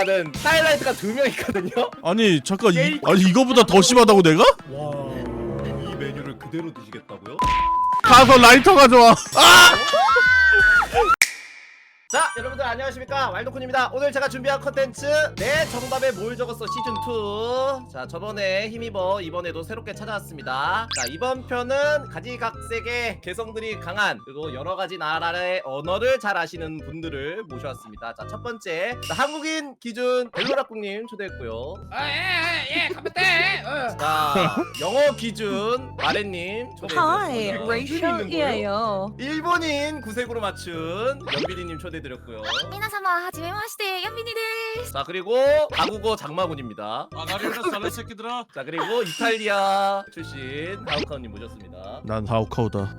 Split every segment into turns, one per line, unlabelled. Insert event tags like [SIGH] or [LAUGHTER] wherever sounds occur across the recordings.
일단은 하이라이트가 두 명 있거든요.
아니 잠깐 이,
게임-
아니 이거보다 더 심하다고 내가?
와, 이 메뉴를 그대로 드시겠다고요?
가서 라이터 가져와.
자, 여러분들 안녕하십니까? 왈도쿤입니다. 오늘 제가 준비한 컨텐츠 내 정답에 뭘 적었어 시즌 2. 자, 저번에 힘입어 이번에도 새롭게 찾아왔습니다. 자, 이번 편은 가지각색의 개성들이 강한 그리고 여러 가지 나라의 언어를 잘 아시는 분들을 모셔왔습니다. 자, 첫 번째 자, 한국인 기준 벨로라꿍님 초대했고요.
아예예예 가만대
자, 영어 기준 마레님 초대해드렸습니다.
Hi, Rachel이에요.
일본인 구색으로 맞춘 연비리님 초대 出てる고
皆様はじめまして。ヤミニで
자 그리고 가국어 장마군입니다.
아가리나 살레 새끼들아
자 그리고 이탈리아 출신 하우카우님 모셨습니다.
난 하우카우다.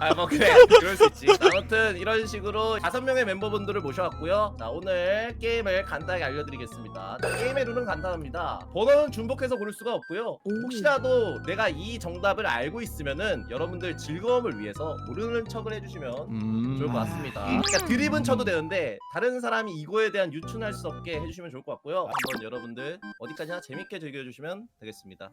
아뭐 그래 그럴 수 있지. 자, 아무튼 이런 식으로 다섯 명의 멤버분들을 모셔왔고요. 자 오늘 게임을 간단하게 알려드리겠습니다. 자, 게임의 룰은 간단합니다. 번호는 중복해서 고를 수가 없고요. 혹시라도 내가 이 정답을 알고 있으면은 여러분들 즐거움을 위해서 모르는 척을 해주시면
음.
좋을 것 같습니다. 그러니까 드립은 쳐도 되는데 다른 사람이 이거에 대한 유 춘할 수 없게 해주시면 좋을 것 같고요. 한번 여러분들 어디까지나 재밌게 즐겨주시면 되겠습니다.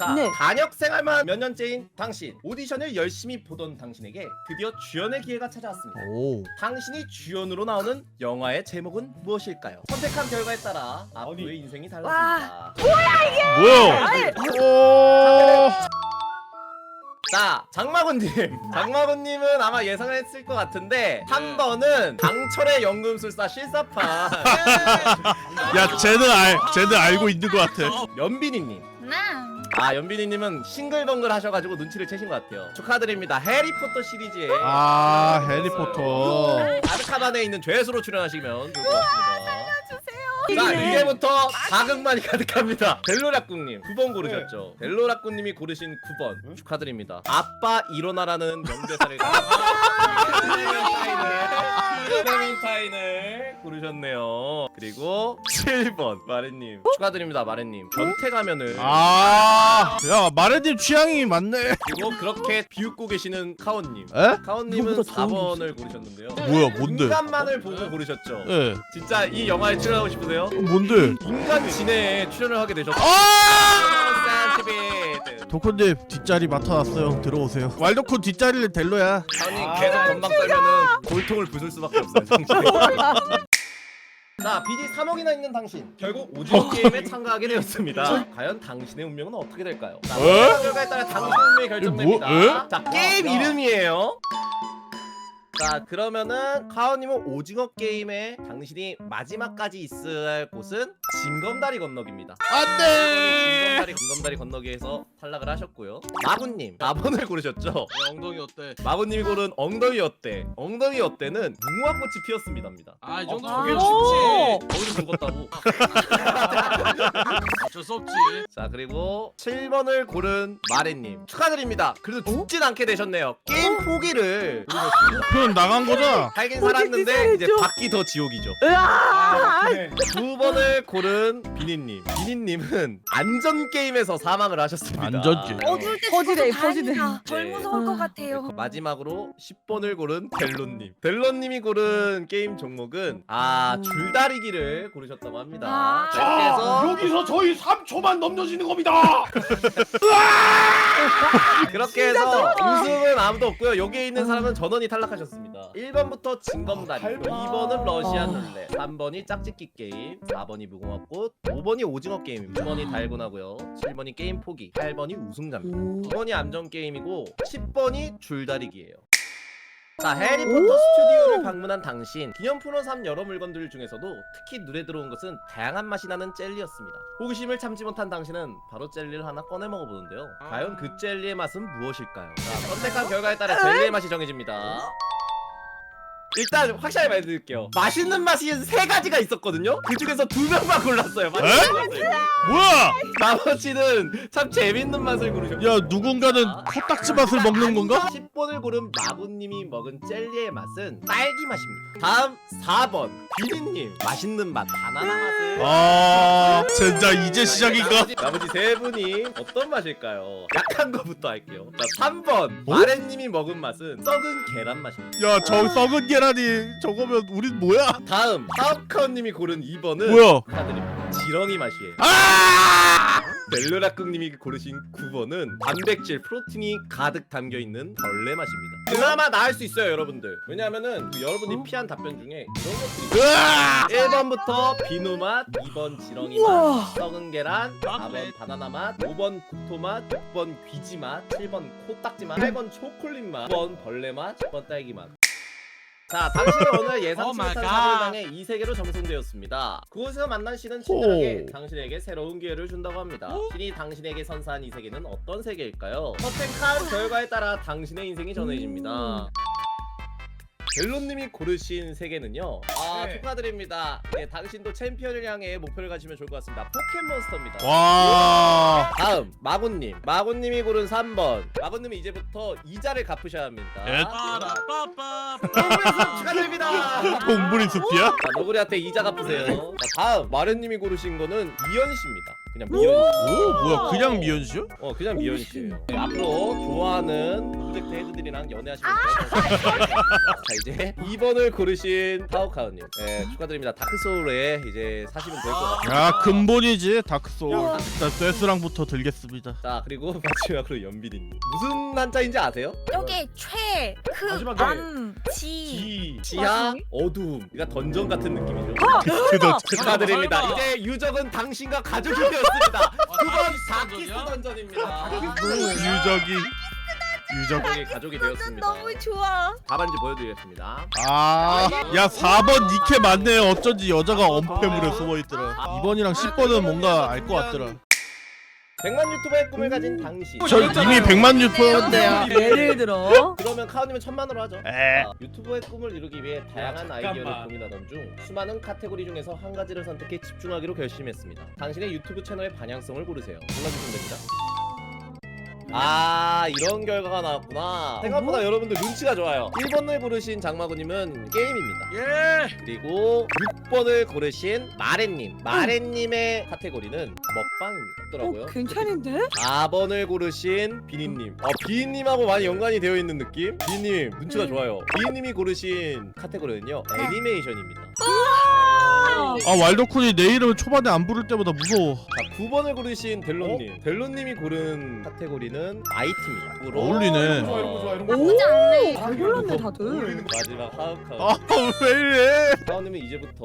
자,
네.
단역 생활만 몇 년째인 당신 오디션을 열심히 보던 당신에게 드디어 주연의 기회가 찾아왔습니다.
오.
당신이 주연으로 나오는 영화의 제목은 무엇일까요? 선택한 결과에 따라 앞으로의 인생이 달라집니다.
뭐야? 오.
자, 장마군님. [LAUGHS] 장마군님은 아마 예상을 했을 것 같은데 한 번은 강철의 연금술사 실사판 [LAUGHS]
야 쟤는 알, 쟤는 알고 있는 것 같아.
연빈이님. な아 연빈이님은 싱글벙글 하셔가지고 눈치를 채신 것 같아요. 축하드립니다. 해리포터 시리즈에
아 해리포터.
아르카반에 있는 죄수로 출연하시면 좋을 것 같습니다. 자
이게-
이제부터 자극만이 가득합니다. 벨로라꿍님. 9번 고르셨죠? 벨로라꿍님이 고르신 9번 축하드립니다. 아빠 일어나라는 명대사를 클레멘타인을 고르셨네요. 그리고 7번 마레님 축하드립니다 마레님. 변태 가면을
아. 야 마레님 취향이 맞네.
그리고 그렇게 비웃고 계시는 카온님.
에?
카온님은
이거보다 더
4번을 고르셨는데요.
뭐야 뭔데?
인간만을 보고 고르셨죠.
예.
진짜 이 영화에 출연하고 싶으세요?
뭔데?
인간 진해에 출연을 하게 되셨어요.
아! 도코님 뒷자리 맡아놨어요. 들어오세요. 왈도쿤 뒷자리를 델로야.
형님 계속 건방 떨면은 골통을 부술 수밖에 없어요. 자, BD 3억이나 있는 당신 결국 오징어 게임에 참가하게 되었습니다. 과연 당신의 운명은 어떻게 될까요? 자,
에?
결과에 따라 당신 운명이 결정됩니다.
뭐?
자, 게임 이름이에요. 자 그러면은 카오님은 오징어 게임에 당신이 마지막까지 있을 곳은 징검다리 건너기입니다.
안돼.
징검다리 징검다리 건너기에서 탈락을 하셨고요. 마군님 4번을 고르셨죠?
엉덩이 어때
마군님이 고른 엉덩이 어때? 엉덩이 어때는 무궁화꽃이 피었습니다입니다.
아 이 정도
아.
저게
오.
쉽지
거기서 죽었다고. [LAUGHS]
어쩔 수 없지
자 그리고 7번을 고른 마레님 축하드립니다. 그래도 죽진 않게 되셨네요. 게임 포기를 고르셨습니다.
그건 나간 거잖아.
살긴 살았는데 이제. 받기 더 지옥이죠.
으아!
두 번을 고른 비니님. 비니님은 안전 게임에서 사망을 하셨습니다.
안전 게임.
어두울 때
퍼지네,
죽어서
퍼지네.
다행이다 덜
네.
무서울 것
아.
같아요
마지막으로 10번을 고른 델론님. 델론님이 고른 게임 종목은 아 줄다리기를 고르셨다고 합니다.
아.
그래서
여기서 저희 3초만 넘겨지는 겁니다
그렇게 해서 우승은 아무도 없고요. 여기에 있는 사람은 전원이 탈락하셨습니다. 1번부터 징검다리, 2번은 러시안 룰렛, 3번이 짝짓기 게임, 4번이 무궁화꽃, 5번이 오징어 게임입니다. 6번이 달고나고요. 7번이 게임 포기, 8번이 우승자입니다. 9번이 암전 게임이고 10번이 줄다리기예요. 자 해리포터 스튜디오를 방문한 당신 기념품으로 산 여러 물건들 중에서도 특히 눈에 들어온 것은 다양한 맛이 나는 젤리였습니다. 호기심을 참지 못한 당신은 바로 젤리를 하나 꺼내 먹어보는데요. 과연 그 젤리의 맛은 무엇일까요? 자 선택한 결과에 따라 젤리의 맛이 정해집니다 일단 확실하게 말해드릴게요 맛있는 맛이 세 가지가 있었거든요 그 중에서 두 명만 골랐어요 맛있는 맛을
뭐야?
나머지는 참 재밌는 맛을 고르셨어요
야 누군가는 코딱지 맛을 먹는 건가?
10번을 고른 마구님이 먹은 젤리의 맛은 딸기 맛입니다. 다음 4번 비디님 맛있는 맛 바나나 맛을.
아 진짜 이제
자,
시작인가?
나머지, 나머지 세 분이 어떤 맛일까요? 약한 거부터 할게요. 자 3번
어?
마레님이 먹은 맛은 썩은 계란 맛입니다.
야 저 썩은 계란이 저거면 우린 뭐야?
다음 하우카우님이 고른 2번은
뭐야?
축하드립니다. 지렁이 맛이에요.
아!
멜로라꿍님이 고르신 9번은 단백질, 프로틴이 가득 담겨 있는 벌레 맛입니다. 그나마 나을 수 있어요, 여러분들. 왜냐하면은 그 여러분이 피한 답변 중에 이런 것들이
으아!
1번부터 비누 맛, 2번 지렁이. 맛, 썩은 계란, 4번
초콜릿.
바나나 맛, 5번 구토 맛, 6번 귀지 맛, 7번 코딱지 맛, 8번 초콜릿 맛, 9번 벌레 맛, 10번 딸기 맛. 자, 당신은 [LAUGHS] 오늘 예상치
Oh my
못한
God.
사례당에 이 세계로 정송되었습니다. 그곳에서 만난 신은 친절하게 당신에게 새로운 기회를 준다고 합니다. 신이 당신에게 선사한 이 세계는 어떤 세계일까요? 선택한 결과에 따라 당신의 인생이 전해집니다. 벨로님이 고르신 세계는요. 아
네.
축하드립니다. 네, 당신도 챔피언을 향해 목표를 가지면 좋을 것 같습니다. 포켓몬스터입니다.
와.
다음 마군님. 마군님이 고른 3번. 마군님이 이제부터 이자를 갚으셔야 합니다.
에?
빠라빠빠.
동물에서 축하드립니다.
동물이 숲이야?
자, 너구리한테 이자 갚으세요. 자, 다음 마련님이 고르신 거는 미연 씨입니다. 그냥 미연 씨.
오 뭐야 그냥 미연 씨요?
어 그냥 미연 씨예요. 네, 앞으로 좋아하는 프로젝트 헤드들이랑 연애하시면 돼요. 자 이제 2번을 고르신 파우카우님. 네, 축하드립니다. 다크 소울에 이제 사시면 될 것 같아요.
야 근본이지 다크소울. 일단 쇠스랑부터 들겠습니다.
자 그리고 [LAUGHS] 마지막으로 연비리님. 무슨 한자인지 아세요?
여기 최, 그,
마지막에.
안, 지.
지, 지하, 어두움. 그러니까 던전 같은 느낌이죠. [LAUGHS]
그도
축하드립니다.
설마.
이제 유적은 당신과 가족이 되었습니다. [LAUGHS] 두번
다키스
다키스
던전이야?
던전입니다.
유적이 유적.
가족이 가족이 되었습니다.
너무 좋아.
답안지 보여드리겠습니다.
아, 야 4번 니케 맞네. 어쩐지 여자가 엄폐물에 숨어 있더라. 2번이랑 10번은 뭔가 알 것 같더라.
100만 유튜버의 꿈을 가진 당신.
저 이미 100만 유튜버인데요.
예를 들어.
그러면 카우님은 천만으로 하죠.
에.
자, 유튜버의 꿈을 이루기 위해 다양한
잠깐만.
아이디어를 고민하던 중 수많은 카테고리 중에서 한 가지를 선택해 집중하기로 결심했습니다. 당신의 유튜브 채널의 방향성을 고르세요. 골라주시면 됩니다. 아 이런 결과가 나왔구나. 생각보다 여러분들 눈치가 좋아요. 1번을 고르신 장마구님은 게임입니다.
예.
그리고 6번을 고르신 마렌님. 마렌님의 카테고리는 먹방입니다.
어,
더라고요?
괜찮은데? [LAUGHS]
4번을 고르신 비니님. 어, 비니님하고 많이 연관이 되어 있는 느낌? 비니님 눈치가
음.
좋아요. 비니님이 고르신 카테고리는요 애니메이션입니다
아 왈도쿤이 내 이름을 초반에 안 부를 때마다 무서워.
자 9번을 고르신 델론님 델론님이 고른 카테고리는 앞으로
어울리네.
좋아 이런 거 좋아 이런 거.
나쁘지 않네.
잘 골랐네 다들.
마지막 하우카우
아 [LAUGHS] 왜 이래?
하우님은 이제부터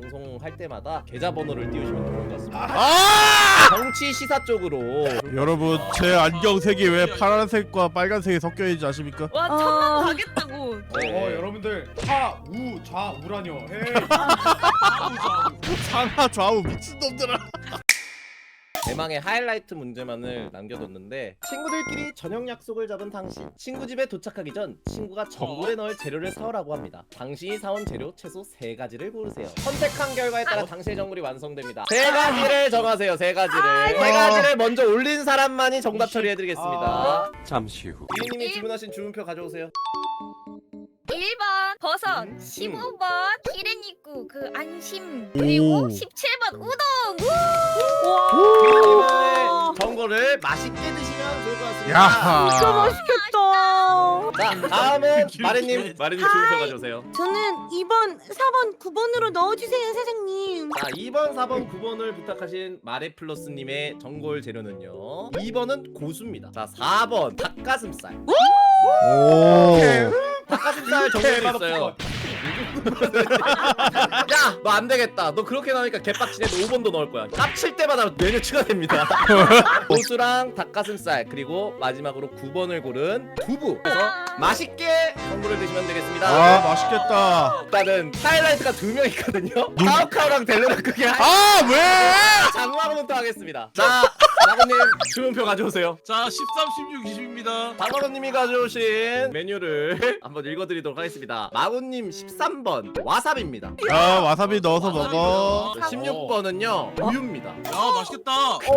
방송할 때마다 계좌번호를 띄우시면 좋을 것 같습니다
아!
정치 시사 쪽으로
여러분 제 안경 색이 왜 파란색과 빨간색이 섞여 있는지 아십니까?
와,
아.
천만 가겠다고.
어 여러분들 하우 좌 우라뇨. 헤이. [LAUGHS]
상하 좌우 미친놈들아.
대망의 하이라이트 문제만을 남겨뒀는데 친구들끼리 저녁 약속을 잡은 당신 친구 집에 도착하기 전 친구가 전골에 넣을 재료를 사오라고 합니다. 당신이 사온 재료 최소 세가지를 고르세요. 선택한 결과에 따라 당신의 전골이 완성됩니다. 세가지를 정하세요 세가지를세가지를 먼저 올린 사람만이 정답 처리해드리겠습니다.
잠시 후.
비님이 주문하신 주문표 가져오세요
1번 버섯,
음.
15번 키레니꾸 그 안심, 그리고
오.
17번 우동.
비님의 전골을 맛있게 드시면 좋을 것 같습니다
야하.
진짜 맛있겠다.
자 다음은 마레님 마레님 주문표 가져오세요
저는 2번, 4번, 9번으로 넣어주세요 사장님.
자 2번 4번 9번을 부탁하신 마레플러스님의 전골 재료는요 2번은 고수입니다 자 4번 닭가슴살
오.
닭가슴살 전골이 있어요. 야 너 안 되겠다. 너 그렇게 나오니까 개빡치네. 너 5번도 넣을 거야. 깝칠 때마다 메뉴 추가됩니다. [LAUGHS] 고수랑 닭가슴살 그리고 마지막으로 9번을 고른 두부. 그래서 맛있게 전골을 드시면 되겠습니다.
아 맛있겠다.
일단은 하이라이트가 두 명 있거든요. 카우카우랑 델로랑 그게
아 왜?
장마로부터 하겠습니다. 자, 나고님 주문표 가져오세요.
자 13, 16, 20입니다.
장마로님이 가져오신 메뉴를 한번 읽어드리도록 하겠습니다. 마고님 13번 와사비입니다.
아 와사비 넣어서 먹어.
16번은요 우유입니다.
야 맛있겠다.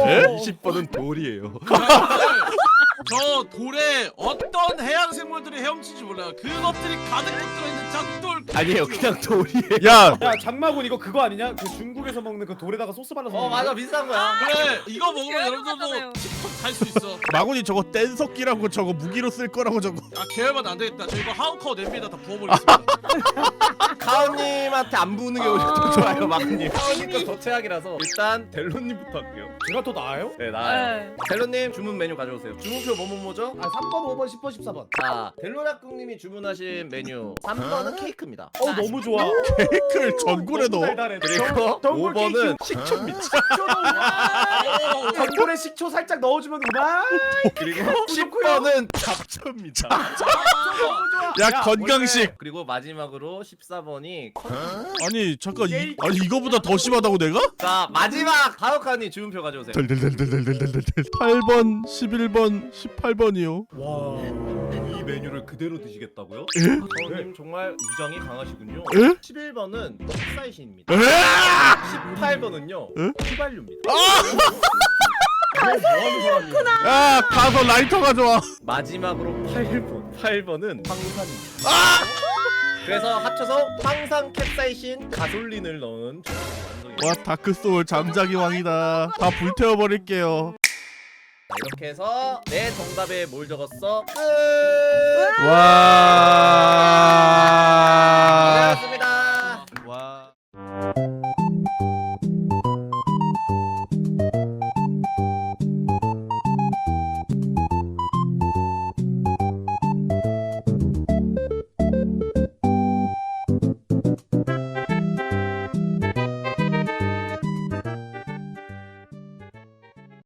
에?
20번은 돌이에요.
저 돌에 어떤 해양 생물들이 헤엄치지 몰라요. 그것들이 가득 깃들어 있는 작돌.
아니에요 그냥 돌이에요
야
야 장마군 이거 그거 아니냐? 그 중국에서 먹는 그 돌에다가 소스 발라서
어
먹는
맞아
거?
비슷한 거야
그래 이거 먹으면 여러분들도
맞잖아요.
틱톡 갈수 있어.
마군이 저거 뗀석기라고 저거 무기로 쓸 거라고 저거
아 계열만 안 되겠다. 저 이거 하우카우 냄비에다 다 부어버리겠습니다. [LAUGHS]
카오님한테 안 부는 게 오히려 더 좋아요 마크님 카오님 거더 최악이라서 일단 델로님부터 할게요
제가 더 나아요?
네 나아요
네.
델로님 주문 메뉴 가져오세요 주문표 뭐뭐 뭐죠?
아 3번 5번 10번 14번
자 델로락국님이 주문하신 메뉴 3번은 케이크입니다
어 너무 좋아.
케이크를 전골에 넣어?
달달해.
그리고
전골
5번은 식초입니다 [LAUGHS]
전골에 식초 살짝 넣어주면 그만 [LAUGHS]
그리고 10번은 잡초입니다.
야 건강식.
그리고 마지막으로 14번이
아니 잠깐 이, 아니 이거보다 더 심하다고 내가?
자 마지막! 하우카님 주문표 가져오세요.
덜덜덜덜덜덜덜 8번 11번 18번이요.
와, 이 메뉴를 그대로 드시겠다고요?
에?
저님 정말 위장이 강하시군요.
에?
11번은 캡사이신입니다.
에?
18번은요.
에?
휘발유입니다. [LAUGHS]
야 가서 라이터 가져와
마지막으로 8번. 8번은 황산입니다.
아!
그래서 합쳐서 황산 캡사이신 가솔린을 넣은 완성입니다.
와 다크 소울 잠자기 왕이다 다 불태워 버릴게요
자, 이렇게 해서 내 정답에 뭘 적었어? 끝!
와
고생하셨습니다.